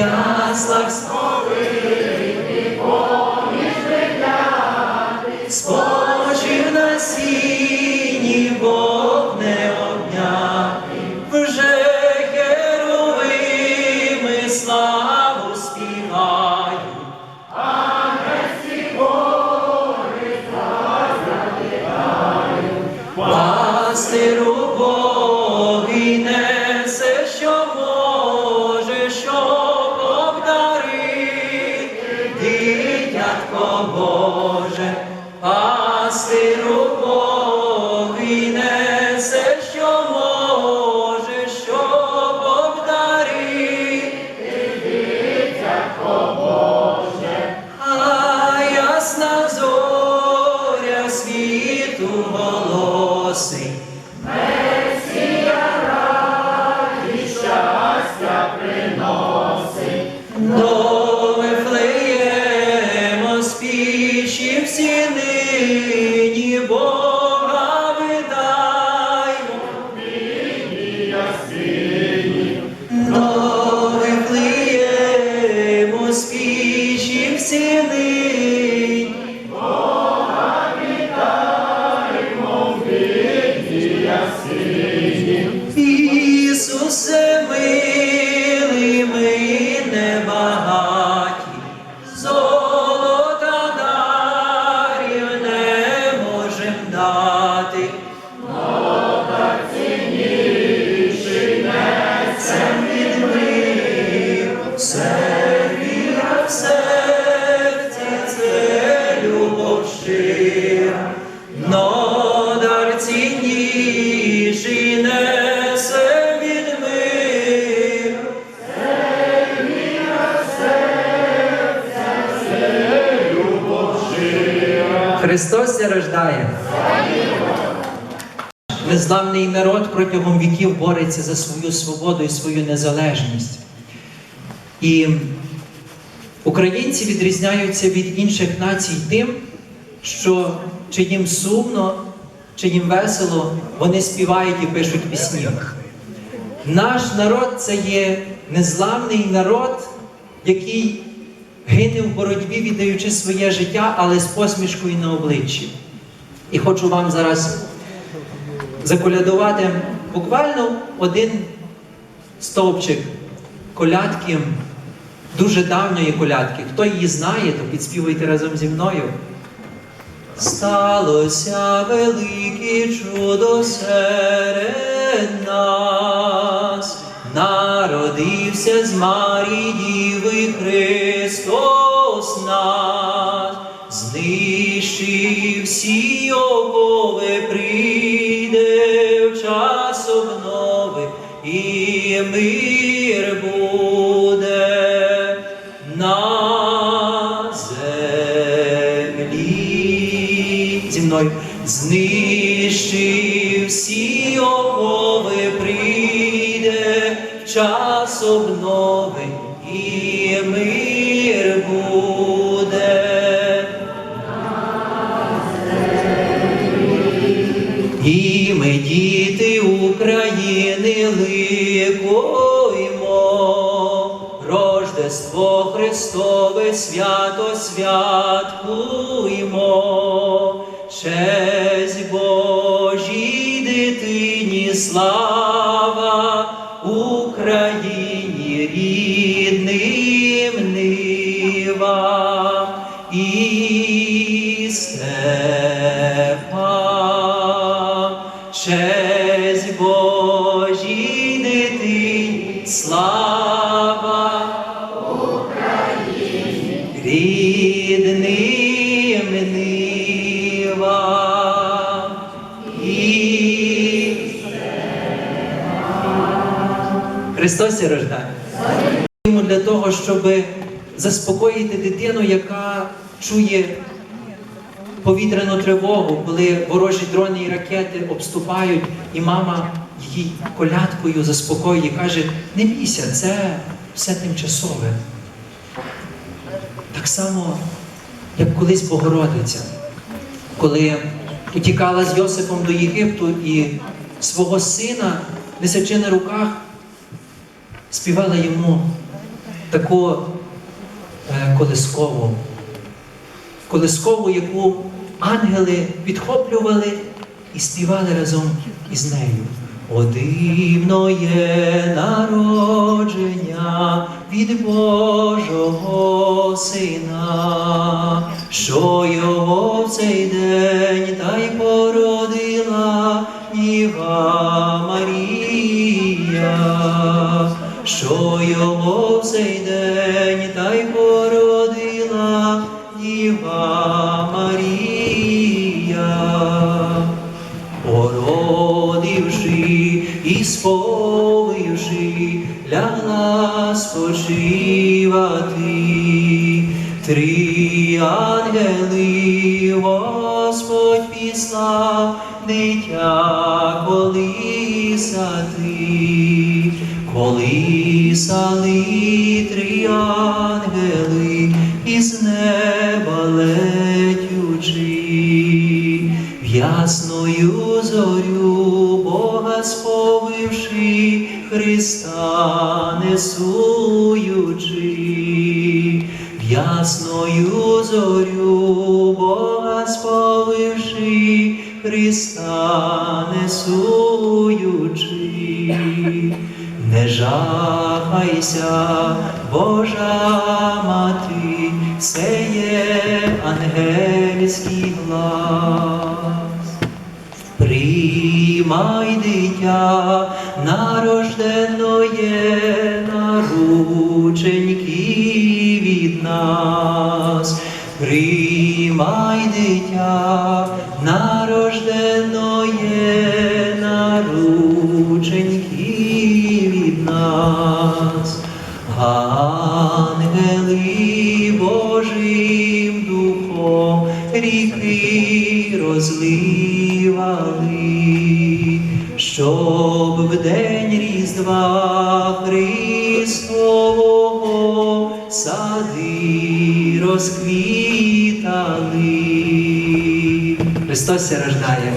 яслах сповили, поміж дитяти, Христос ся рождає. Незламний народ протягом віків бореться за свою свободу і свою незалежність. І українці відрізняються від інших націй тим, що чи їм сумно, чи їм весело, вони співають і пишуть пісні. Наш народ це є незламний народ, який гине в боротьбі, віддаючи своє життя, але з посмішкою на обличчі. І хочу вам зараз заколядувати буквально один стовпчик колядки, дуже давньої колядки. Хто її знає, то підспівуйте разом зі мною. Сталося велике чудо серед нас, народився з Марії Діви Христос нас, знищив всі окови, прийде в час обнови, і мир буде на землі. Зі мною знищив всі окови, прийде час обнови, і мир буде. І ми, діти України, ликуємо, Рождество Христове свято святкуємо, честь Божій дитині слава степа, честь Божій слава Україні, рідним нива і рождає. Для того, щоб заспокоїти дитину, яка чує повітряну тривогу, коли ворожі дрони і ракети обступають, і мама її колядкою заспокоює, і каже: не бійся, це все тимчасове. Так само, як колись Богородиця, коли утікала з Йосипом до Єгипту і свого сина, несячи на руках, співала йому таку колискову. Колискову, яку ангели підхоплювали і співали разом із нею. О, дивно народження від Божого Сина, що його в цей день та й породила Діва Марія, що його в цей день сповивши, лягла спочивати. Три ангели Господь післав, дитя колисати, колисали три ангели Христа в ясною зорю Бога сповивши, Христа несуючи. Не жахайся, Божа мати, це є ангельський глас. Приймай дитя, нарожденоє нас. Ангели Божим духом ріки розливали, щоб в день Різдва Христового сади розквітали. Христос рождає.